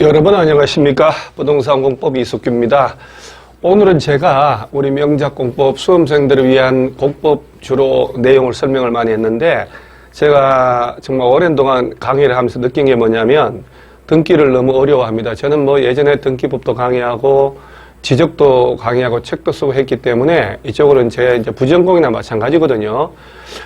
여러분 안녕하십니까 부동산 공법 이숙규입니다 오늘은 제가 우리 명작공법 수험생들을 위한 공법 주로 내용을 설명을 많이 했는데 제가 정말 오랜 동안 강의를 하면서 느낀 게 뭐냐면 등기를 너무 어려워합니다 저는 뭐 예전에 등기법도 강의하고 지적도 강의하고 책도 쓰고 했기 때문에 이쪽으로는 제 이제 부전공이나 마찬가지거든요.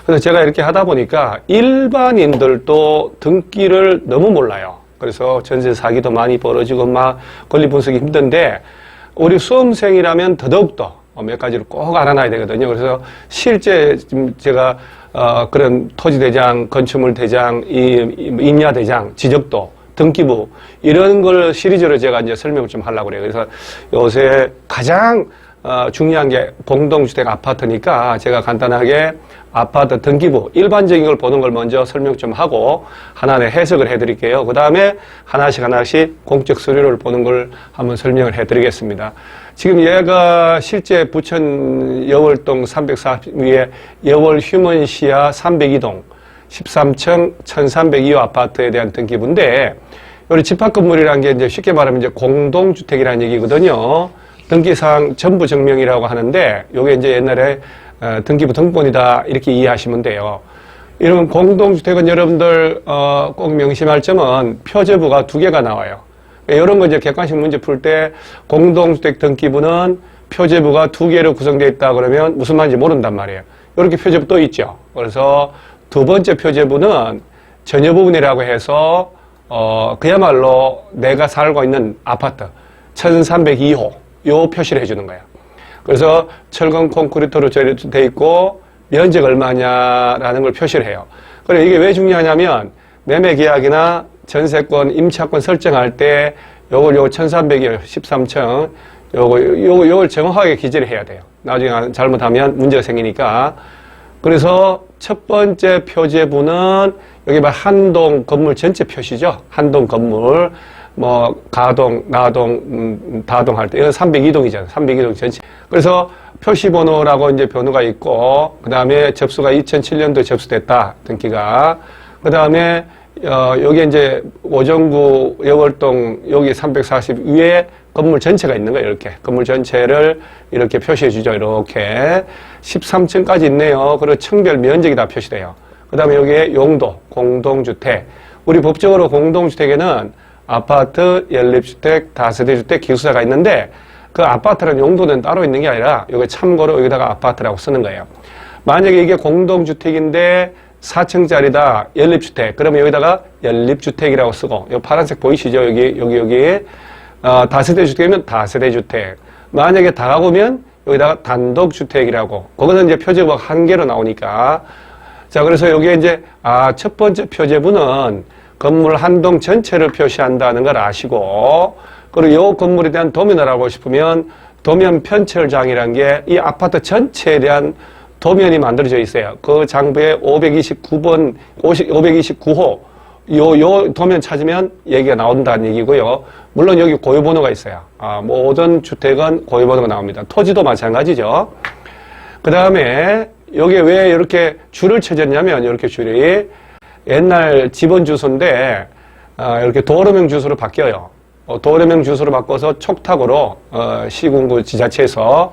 그래서 제가 이렇게 하다 보니까 일반인들도 등기를 너무 몰라요. 그래서 전세 사기도 많이 벌어지고 막 권리 분석이 힘든데 우리 수험생이라면 더더욱더 몇 가지를 꼭 알아놔야 되거든요. 그래서 실제 지금 제가 어 그런 토지 대장, 건축물 대장, 이- 이 임야 대장, 지적도, 등기부 이런 걸 시리즈로 제가 이제 설명을 좀 하려고 그래요. 그래서 요새 가장 어, 중요한 게 공동주택 아파트니까 제가 간단하게 아파트 등기부 일반적인 걸 보는 걸 먼저 설명 좀 하고 하나하나 해석을 해드릴게요. 그 다음에 하나씩 하나씩 공적 서류를 보는 걸 한번 설명을 해드리겠습니다. 지금 얘가 실제 부천 여월동 340 위에 여월 휴먼시아 302동 13층 1302호 아파트에 대한 등기부인데 우리 집합 건물이라는 게 이제 쉽게 말하면 이제 공동주택이라는 얘기거든요. 등기상 전부 증명이라고 하는데 요게 이제 옛날에 어, 등기부 등본이다 이렇게 이해하시면 돼요. 이런 공동주택은 여러분들 어, 꼭 명심할 점은 표제부가 두 개가 나와요. 이런 거 이제 객관식 문제 풀 때 공동주택 등기부는 표제부가 두 개로 구성되어 있다 그러면 무슨 말인지 모른단 말이에요. 이렇게 표제부 또 있죠. 그래서 두 번째 표제부는 전여 부분이라고 해서 어 그야말로 내가 살고 있는 아파트 1302호 요 표시를 해주는 거예요. 그래서 철근 콘크리트로 되어 있고 면적 얼마냐라는 걸 표시를 해요. 그래 이게 왜 중요하냐면 매매 계약이나 전세권 임차권 설정할 때 요걸 요 1300일 13층 요거 요거 요걸 정확하게 기재를 해야 돼요. 나중에 잘못하면 문제가 생기니까 그래서 첫 번째 표제부는 여기 봐 한동 건물 전체 표시죠. 한동 건물 뭐 가동, 나동, 음, 다동 할 때 이건 302동이잖아요. 302동 전체. 그래서 표시 번호라고 이제 번호가 있고 그다음에 접수가 2007년도에 접수됐다. 등기가. 그다음에 어, 여기 이제 오정구 여월동 여기 340 위에 건물 전체가 있는 거예요. 이렇게 건물 전체를 이렇게 표시해 주죠. 이렇게 13층까지 있네요. 그리고 층별 면적이 다 표시돼요. 그 다음에 여기에 용도 공동주택. 우리 법적으로 공동주택에는 아파트, 연립주택, 다세대주택, 기숙사가 있는데 그 아파트라는 용도는 따로 있는 게 아니라 여기 참고로 여기다가 아파트라고 쓰는 거예요. 만약에 이게 공동주택인데 4층짜리다 연립주택. 그러면 여기다가 연립주택이라고 쓰고 이 파란색 보이시죠? 여기 여기 여기. 어, 다세대 주택이면 다세대 주택. 만약에 다가구면 여기다가 단독주택이라고. 그거는 이제 표제부가 한 개로 나오니까. 자 그래서 여기에 이제 아 첫 번째 표제부는 건물 한 동 전체를 표시한다는 걸 아시고 그리고 이 건물에 대한 도면을 알고 싶으면 도면 편철장이라는 게이 아파트 전체에 대한 도면이 만들어져 있어요. 그 장부에 529번, 529호, 요, 요 도면 찾으면 얘기가 나온다는 얘기고요. 물론 여기 고유번호가 있어요. 아, 모든 주택은 고유번호가 나옵니다. 토지도 마찬가지죠. 그 다음에 여기에 왜 이렇게 줄을 쳐졌냐면 이렇게 줄이 옛날 집원 주소인데 아, 이렇게 도로명 주소로 바뀌어요. 어, 도로명 주소로 바꿔서 촉탁으로 어, 시군구 지자체에서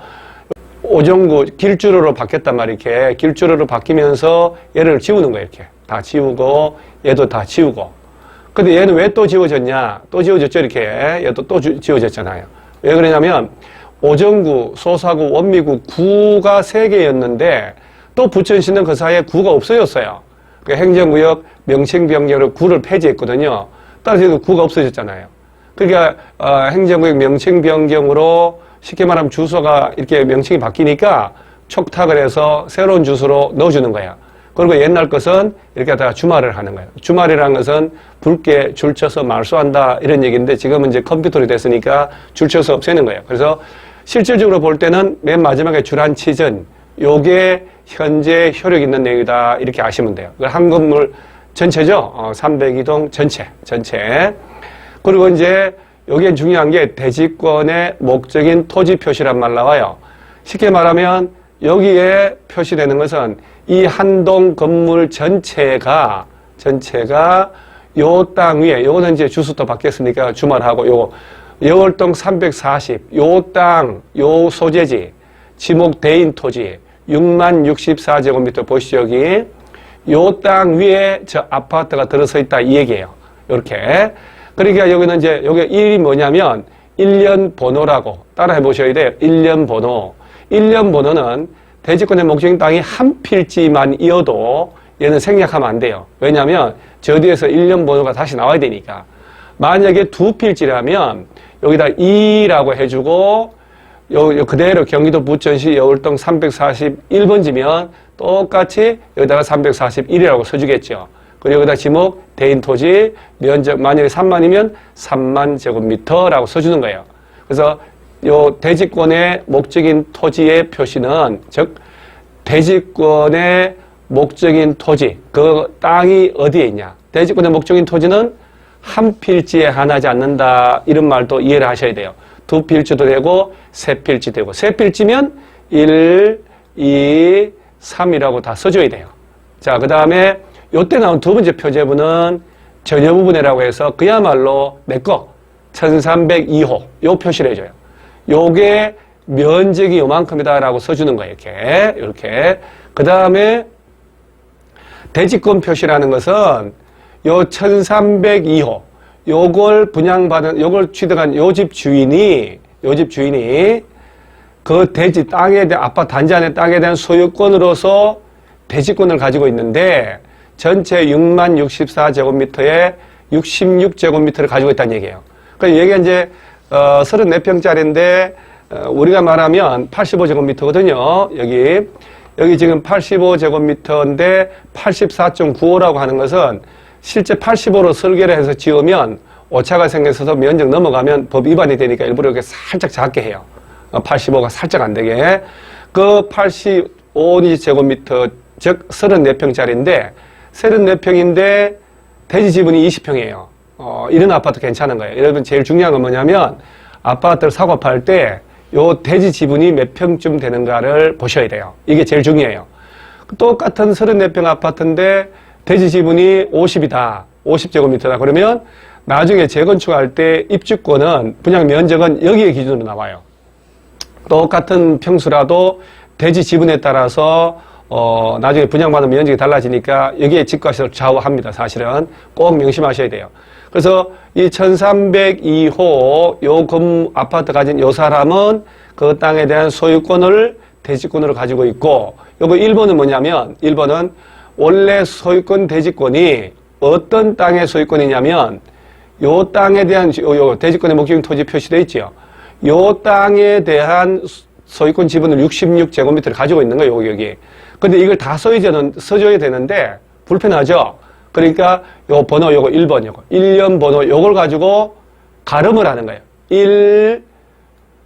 오정구 길주로로 바뀌었단 말이에요. 이렇게 길주로로 바뀌면서 얘를 지우는 거예요. 이렇게 다 지우고 얘도 다 지우고. 근데 얘는 왜 또 지워졌냐? 또 지워졌죠. 이렇게 얘도 또 주- 지워졌잖아요. 왜 그러냐면 오정구, 소사구, 원미구 구가 세 개였는데 또 부천시는 그 사이에 구가 없어졌어요. 그 행정구역 명칭 변경으로 구를 폐지했거든요. 따라서 그 구가 없어졌잖아요. 그러니까 어, 행정구역 명칭 변경으로 쉽게 말하면 주소가 이렇게 명칭이 바뀌니까 촉탁을 해서 새로운 주소로 넣어주는 거야. 그리고 옛날 것은 이렇게 다 주말을 하는 거예요. 주말이라는 것은 붉게 줄 쳐서 말소한다 이런 얘기인데 지금은 이제 컴퓨터로 됐으니까 줄 쳐서 없애는 거예요. 그래서 실질적으로 볼 때는 맨 마지막에 줄한 치전 요게 현재 효력 있는 내용이다 이렇게 아시면 돼요. 그한 건물 전체죠. 어, 302동 전체 전체. 그리고 이제 여기에 중요한 게 대지권의 목적인 토지 표시란 말 나와요. 쉽게 말하면 여기에 표시되는 것은 이 한 동 건물 전체가 전체가 요 땅 위에 요거는 이제 주수도 바뀌었으니까 주말하고 요거 여월동 340, 요 땅, 요 소재지, 지목 대인 토지 6만 64제곱미터 보시죠 여기 요 땅 위에 저 아파트가 들어서 있다 이 얘기예요. 이렇게 그러니까 여기는 이제 여기 1이 뭐냐면 1년 번호라고 따라해 보셔야 돼요. 1년 번호. 1년 번호는 대지권의 목적인 땅이 한 필지만 이어도 얘는 생략하면 안 돼요. 왜냐하면 저 뒤에서 1년 번호가 다시 나와야 되니까. 만약에 두 필지라면 여기다 2라고 해주고 요, 요 그대로 경기도 부천시 여울동 341번지면 똑같이 여기다가 341이라고 써주겠죠. 그리고 여기다 지목 대인 토지 면적 만약에 3만이면 3만 제곱미터라고 써주는 거예요. 그래서 요 대지권의 목적인 토지의 표시는 즉 대지권의 목적인 토지 그 땅이 어디에 있냐 대지권의 목적인 토지는 한 필지에 한하지 않는다 이런 말도 이해를 하셔야 돼요. 두 필지도 되고 세 필지 되고 세 필지면 1, 2, 3이라고 다 써줘야 돼요. 자, 그 다음에 요때 나온 두 번째 표제부는 전여 부분이라고 해서 그야말로 내 거 1302호 요 표시를 해줘요. 요게 면적이 요만큼이다라고 써주는 거예요. 이렇게 이렇게 그 다음에 대지권 표시라는 것은 요 1302호 요걸 분양받은 요걸 취득한 요 집 주인이 요 집 주인이 그 대지 땅에 대한 아파트 단지 안의 땅에 대한 소유권으로서 대지권을 가지고 있는데 전체 6만 64제곱미터에 66제곱미터를 가지고 있다는 얘기예요. 그 얘기가 이제 어 34평짜리인데 어, 우리가 말하면 85제곱미터거든요. 여기 여기 지금 85제곱미터인데 84.95라고 하는 것은 실제 85로 설계를 해서 지으면 오차가 생겨서 면적 넘어가면 법 위반이 되니까 일부러 이렇게 살짝 작게 해요. 85가 살짝 안 되게. 그 85제곱미터, 즉 34평짜리인데 34평인데 대지 지분이 20평이에요. 어, 이런 아파트 괜찮은 거예요. 여러분 제일 중요한 건 뭐냐면 아파트를 사고 팔 때 요 대지 지분이 몇 평쯤 되는가를 보셔야 돼요. 이게 제일 중요해요. 똑같은 34평 아파트인데 대지 지분이 50이다. 50제곱미터다. 그러면 나중에 재건축할 때 입주권은 분양 면적은 여기에 기준으로 나와요. 똑같은 평수라도 대지 지분에 따라서 어, 나중에 분양받은 면적이 달라지니까 여기에 집값을 좌우합니다. 사실은 꼭 명심하셔야 돼요. 그래서 이 1302호 요금 아파트 가진 요 사람은 그 땅에 대한 소유권을 대지권으로 가지고 있고 요거 1번은 뭐냐면 1번은 원래 소유권 대지권이 어떤 땅의 소유권이냐면 요 땅에 대한 요, 요 대지권의 목적인 토지 표시되어 있죠. 요 땅에 대한 소유권 지분을 66제곱미터를 가지고 있는 거예요, 여기. 근데 이걸 다 써줘야, 써줘야 되는데, 불편하죠? 그러니까 요 번호, 요거 1번, 요거. 1년 번호, 요걸 가지고 가름을 하는 거예요. 1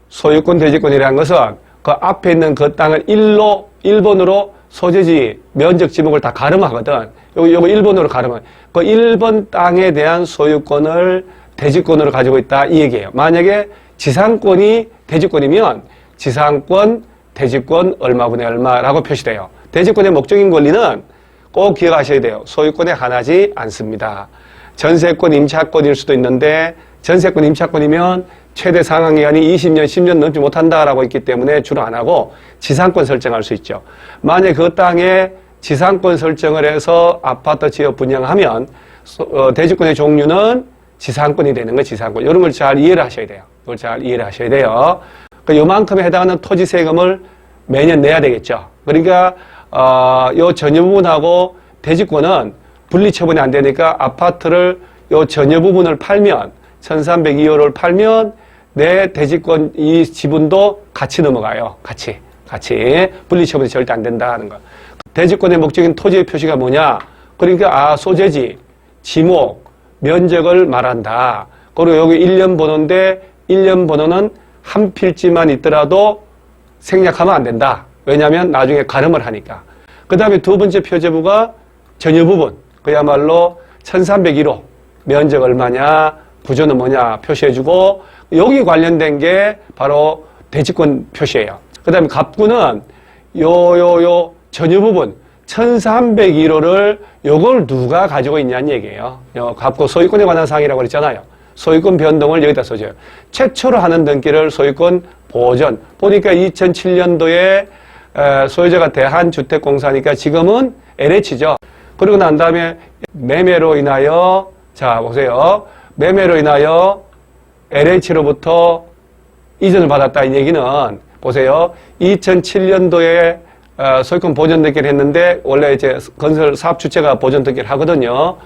소유권 대지권이라는 것은 그 앞에 있는 그 땅을 1로, 1번으로 소재지, 면적 지목을 다 가름하거든. 요거, 요거 1번으로 가름하 그 1번 땅에 대한 소유권을 대지권으로 가지고 있다. 이 얘기예요. 만약에 지상권이 대지권이면 지상권, 대지권 얼마분의 얼마라고 표시돼요. 대지권의 목적인 권리는 꼭 기억하셔야 돼요. 소유권에 한하지 않습니다. 전세권, 임차권일 수도 있는데 전세권, 임차권이면 최대 상한 기간이 20년, 10년 넘지 못한다라고 있기 때문에 주로 안 하고 지상권 설정할 수 있죠. 만약 그 땅에 지상권 설정을 해서 아파트 지어 분양하면 어, 대지권의 종류는 지상권이 되는 거예요. 지상권. 이런 걸 잘 이해를 하셔야 돼요. 이걸 잘 이해를 하셔야 돼요. 그 요만큼에 해당하는 토지 세금을 매년 내야 되겠죠. 그러니까 어, 요 전여 부분하고 대지권은 분리 처분이 안 되니까 아파트를 요 전여 부분을 팔면 1302호를 팔면 내 대지권 이 지분도 같이 넘어가요. 같이. 같이. 분리 처분이 절대 안 된다 하는 거. 대지권의 목적인 토지의 표시가 뭐냐? 그러니까 아 소재지, 지목, 면적을 말한다. 그리고 여기 1년 번호인데 1년 번호는 한 필지만 있더라도 생략하면 안 된다. 왜냐하면 나중에 가름을 하니까. 그 다음에 두 번째 표제부가 전여 부분. 그야말로 1301호. 면적 얼마냐, 부조는 뭐냐 표시해주고 여기 관련된 게 바로 대지권 표시예요. 그 다음에 갑구는 요, 요, 요 전여 부분. 1301호를 요걸 누가 가지고 있냐는 얘기예요. 요 갑고 소유권에 관한 사항이라고 그랬잖아요. 소유권 변동을 여기다 써줘요. 최초로 하는 등기를 소유권 보전. 보니까 2007년도에 소유자가 대한주택공사니까 지금은 LH죠. 그리고 난 다음에 매매로 인하여 자 보세요. 매매로 인하여 LH로부터 이전을 받았다 이 얘기는 보세요. 2007년도에 어, 소유권 보전 등기를 했는데 원래 이제 건설 사업 주체가 보전 등기를 하거든요.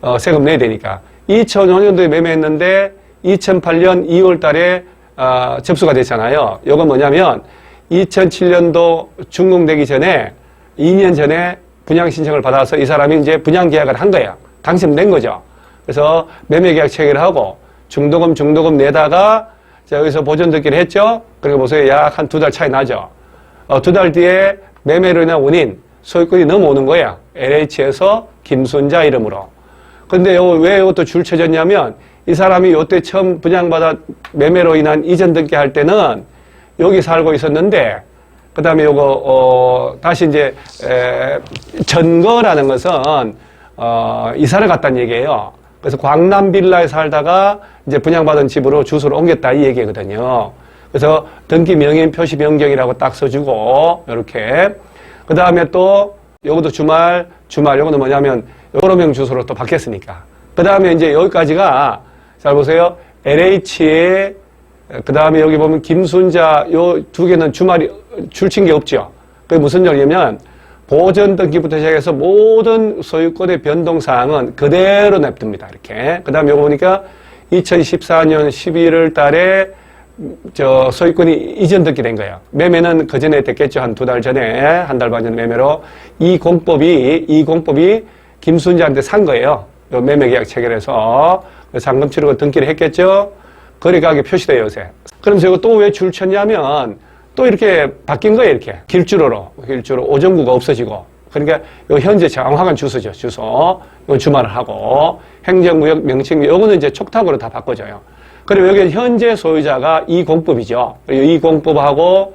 어, 세금 내야 되니까. 2005년도에 매매했는데 2008년 2월 달에 어, 접수가 됐잖아요. 이건 뭐냐면 2007년도 준공되기 전에 2년 전에 분양 신청을 받아서 이 사람이 이제 분양 계약을 한 거예요. 당첨된 거죠. 그래서 매매 계약 체결을 하고 중도금 중도금 내다가 자, 여기서 보전 듣기를 했죠. 그리고 보세요. 약 한 두 달 차이 나죠. 어, 두 달 뒤에 매매로 인한 원인 소유권이 넘어오는 거야. LH에서 김순자 이름으로. 근데 요, 왜 이것도 줄 쳐졌냐면 이 사람이 요때 처음 분양받아 매매로 인한 이전 등기 할 때는 여기 살고 있었는데 그 다음에 요거 어, 다시 이제 에, 전거라는 것은 어, 이사를 갔다는 얘기예요. 그래서 광남 빌라에 살다가 이제 분양받은 집으로 주소를 옮겼다 이 얘기거든요. 그래서 등기 명의인 표시 변경이라고 딱 써주고 이렇게 그 다음에 또 요것도 주말 주말 요거는 뭐냐면 여러 명 주소로 또 바뀌었으니까 그 다음에 이제 여기까지가 잘 보세요 LH에 그 다음에 여기 보면 김순자 요 두 개는 주말이 줄친 게 없죠. 그게 무슨 얘기냐면 보전 등기부터 시작해서 모든 소유권의 변동 사항은 그대로 냅둡니다. 이렇게. 그 다음에 요거 보니까 2014년 11월 달에 저 소유권이 이전 등기 된 거예요. 매매는 그 전에 됐겠죠. 한 두 달 전에, 한 달 반 전에 매매로. 이 공법이, 이 공법이 김순자한테 산 거예요. 요 매매 계약 체결해서. 상금 치르고 등기를 했겠죠. 거래 가격이 표시돼요, 요새. 그러면서 이거 또왜 줄 쳤냐면 또 이렇게 바뀐 거예요, 이렇게. 길주로로. 길주로 오정구가 없어지고. 그러니까 요 현재 정확한 주소죠, 주소. 이건 주말을 하고. 행정구역 명칭, 요거는 이제 촉탁으로 다 바꿔줘요. 그리고 여기 현재 소유자가 이 공법이죠. 이 공법하고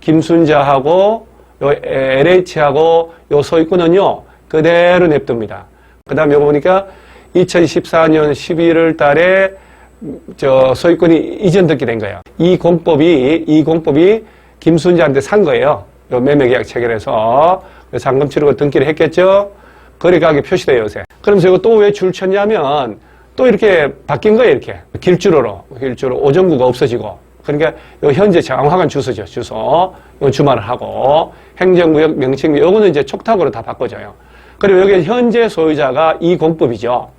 김순자하고 요 LH하고 요 소유권은요, 그대로 냅둡니다. 그 다음에 여기 보니까 2014년 11월 달에 저 소유권이 이전 듣게 된 거예요. 이 공법이 이 공법이 김순자한테 산 거예요. 요 매매 계약 체결해서 상금 치르고 등기를 했겠죠. 거래 가격이 표시돼요 요새. 그러면서 이거 또 왜 줄 쳤냐면 또 이렇게 바뀐 거예요 이렇게 길주로로 길주로 오정구가 없어지고 그러니까 요 현재 정확한 주소죠 주소. 이건 주말을 하고 행정구역 명칭 요거는 이제 촉탁으로 다 바꿔줘요. 그리고 여기 현재 소유자가 이 공법이죠.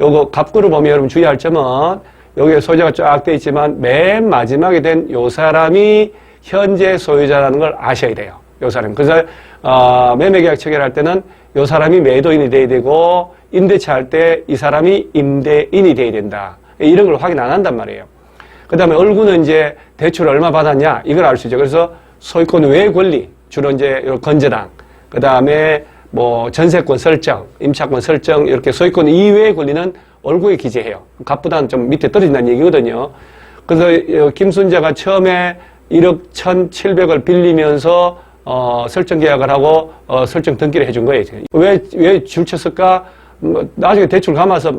요거 갑구를 보면 여러분 주의할 점은 여기에 소유자가 쫙 돼 있지만 맨 마지막에 된 요 사람이 현재 소유자라는 걸 아셔야 돼요. 요 사람. 그래서 어, 매매계약 체결할 때는 요 사람이 매도인이 돼야 되고 임대차 할 때 이 사람이 임대인이 돼야 된다. 이런 걸 확인 안 한단 말이에요. 그 다음에 얼굴은 이제 대출 얼마 받았냐 이걸 알 수 있죠. 그래서 소유권 외 권리 주로 이제 요 건재당 그 다음에 뭐 전세권 설정, 임차권 설정 이렇게 소유권 이외의 권리는 얼굴에 기재해요. 값보다는 좀 밑에 떨어진다는 얘기거든요. 그래서 김순자가 처음에 1억 1,700을 빌리면서 어, 설정 계약을 하고 어, 설정 등기를 해준 거예요. 왜 왜 줄쳤을까? 뭐, 나중에 대출 감아서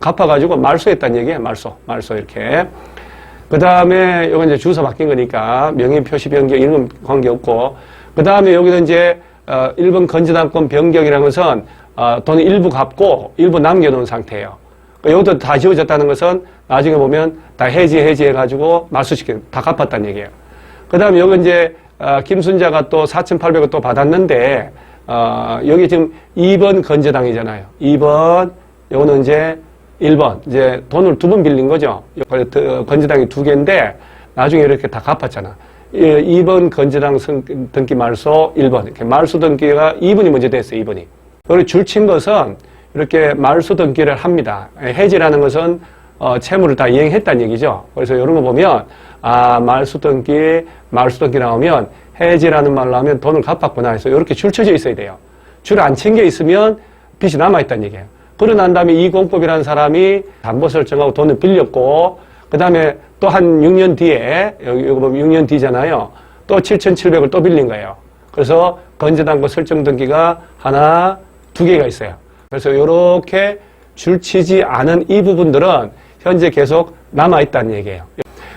갚아가지고 말소했다는 얘기예요. 말소, 말소 이렇게. 그 다음에 이건 이제 주소 바뀐 거니까 명의 표시 변경 이런 건 관계 없고 그 다음에 여기는 이제 어, 1번 건재당권 변경이라는 것은 어, 돈을 일부 갚고 일부 남겨놓은 상태예요. 그러니까 이것도 다 지워졌다는 것은 나중에 보면 다 해지 해지해가지고 말소시켜 다 갚았다는 얘기예요. 그 다음에 여기 이제 어, 김순자가 또 4,800원 또 받았는데 어, 여기 지금 2번 건재당이잖아요. 2번 요거는 이제 1번 이제 돈을 두 번 빌린 거죠. 건재당이 두 개인데 나중에 이렇게 다 갚았잖아. 2번 건재당 등기 말소 1번 이렇게 말소 등기가 2번이 먼저 됐어요. 2번이. 그리고 줄친 것은 이렇게 말소 등기를 합니다. 해지라는 것은 어, 채무를 다 이행했다는 얘기죠. 그래서 이런 거 보면 아 말소 등기 말소 등기 나오면 해지라는 말로 하면 돈을 갚았구나 해서 이렇게 줄 쳐져 있어야 돼요. 줄안 챙겨 있으면 빚이 남아있다는 얘기예요. 그러고 난 다음에 이 공법이라는 사람이 담보 설정하고 돈을 빌렸고 그 다음에 또 한 6년 뒤에 여기, 보면 6년 뒤잖아요. 또 7,700을 또 빌린 거예요. 그래서 건재단고 설정 등기가 하나, 두 개가 있어요. 그래서 이렇게 줄치지 않은 이 부분들은 현재 계속 남아있다는 얘기예요.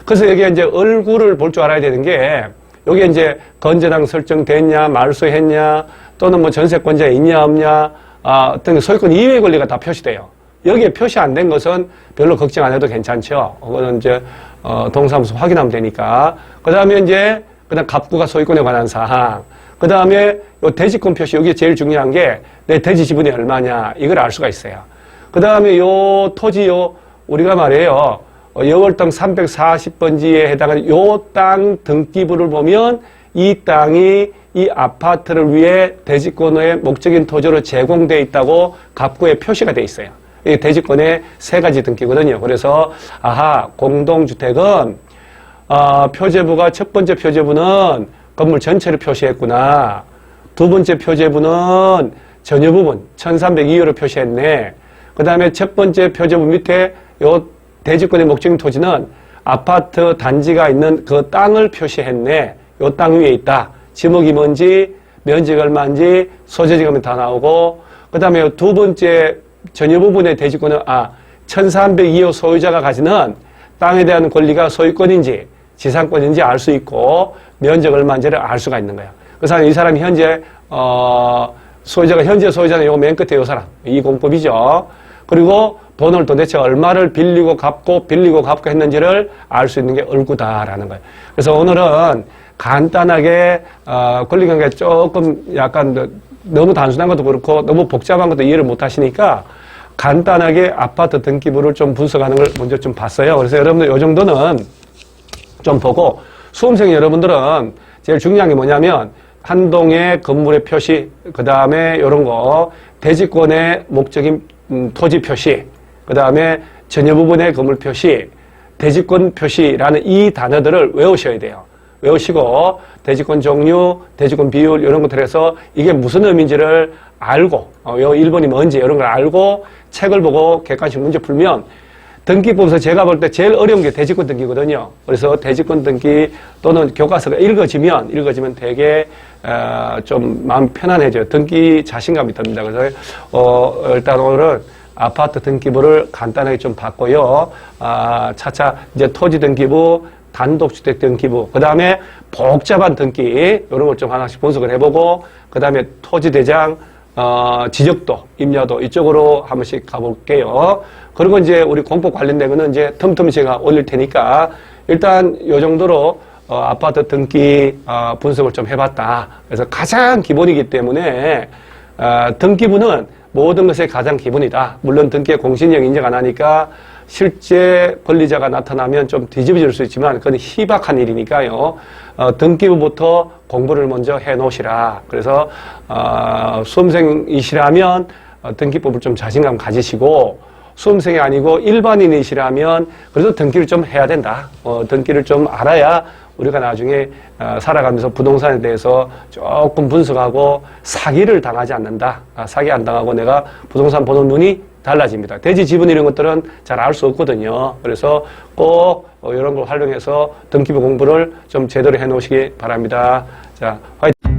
그래서 여기 이제 얼굴을 볼 줄 알아야 되는 게 여기 이제 건재당 설정됐냐, 말소했냐, 또는 뭐 전세권자 있냐, 없냐, 아, 어떤 소유권 이외 권리가 다 표시돼요. 여기에 표시 안 된 것은 별로 걱정 안 해도 괜찮죠. 그거는 이제, 어, 동사무소 확인하면 되니까. 그 다음에 이제, 그 다음 갑구가 소유권에 관한 사항. 그 다음에 요 대지권 표시, 여기 제일 중요한 게 내 대지 지분이 얼마냐, 이걸 알 수가 있어요. 그 다음에 요 토지, 요, 우리가 말이에요. 어, 여월당 340번지에 해당하는 요 땅 등기부를 보면 이 땅이 이 아파트를 위해 대지권의 목적인 토지로 제공돼 있다고 갑구에 표시가 돼 있어요. 이 대지권의 세 가지 등기거든요. 그래서 아하 공동주택은 어, 표제부가 첫 번째 표제부는 건물 전체를 표시했구나. 두 번째 표제부는 전유 부분 1302호를 표시했네. 그 다음에 첫 번째 표제부 밑에 요 대지권의 목적인 토지는 아파트 단지가 있는 그 땅을 표시했네. 요 땅 위에 있다. 지목이 뭔지, 면적 얼마인지, 소재지가 다 나오고, 그 다음에 두 번째 전유 부분의 대지권은, 아, 1302호 소유자가 가지는 땅에 대한 권리가 소유권인지, 지상권인지 알 수 있고, 면적 얼마인지를 알 수가 있는 거예요. 그래서 이 사람이 현재, 어, 소유자가 현재 소유자는 요맨 끝에 요 사람. 이 공법이죠. 그리고 돈을 도대체 얼마를 빌리고 갚고 빌리고 갚고 했는지를 알 수 있는 게 얼구다라는 거예요. 그래서 오늘은 간단하게 어, 권리관계 조금 약간 너무 단순한 것도 그렇고 너무 복잡한 것도 이해를 못 하시니까 간단하게 아파트 등기부를 좀 분석하는 걸 먼저 좀 봤어요. 그래서 여러분들 이 정도는 좀 보고 수험생 여러분들은 제일 중요한 게 뭐냐면 한동의 건물의 표시, 그 다음에 이런 거 대지권의 목적인 음, 토지 표시, 그 다음에 전여 부분의 건물 표시, 대지권 표시라는 이 단어들을 외우셔야 돼요. 외우시고 대지권 종류, 대지권 비율 이런 것들 해서 이게 무슨 의미인지를 알고 어, 요 1번이 뭔지 이런 걸 알고 책을 보고 객관식 문제 풀면 등기법에서 제가 볼 때 제일 어려운 게 대지권 등기거든요. 그래서 대지권 등기 또는 교과서가 읽어지면 읽어지면 되게 어, 좀 마음 편안해져요. 등기 자신감이 듭니다. 그래서 어, 일단 오늘은 아파트 등기부를 간단하게 좀 봤고요. 아, 차차 이제 토지 등기부, 단독주택 등기부, 그 다음에 복잡한 등기 이런 걸 좀 하나씩 분석을 해보고 그 다음에 토지 대장 어, 지적도, 임야도 이쪽으로 한 번씩 가볼게요. 그리고 이제 우리 공법 관련된 거는 이제 틈틈이 제가 올릴 테니까 일단 요 정도로 어, 아파트 등기 어, 분석을 좀 해봤다. 그래서 가장 기본이기 때문에 어, 등기부는 모든 것의 가장 기본이다. 물론 등기의 공신력 인정 안 하니까 실제 권리자가 나타나면 좀 뒤집어질 수 있지만 그건 희박한 일이니까요. 어, 등기부부터 공부를 먼저 해 놓으시라. 그래서 어, 수험생이시라면 어, 등기법을 좀 자신감 가지시고 수험생이 아니고 일반인이시라면 그래도 등기를 좀 해야 된다. 어, 등기를 좀 알아야 우리가 나중에 어, 살아가면서 부동산에 대해서 조금 분석하고 사기를 당하지 않는다. 아, 사기 안 당하고 내가 부동산 보는 눈이 달라집니다. 대지 지분 이런 것들은 잘 알 수 없거든요. 그래서 꼭 어, 이런 걸 활용해서 등기부 공부를 좀 제대로 해 놓으시기 바랍니다. 자, 화이팅!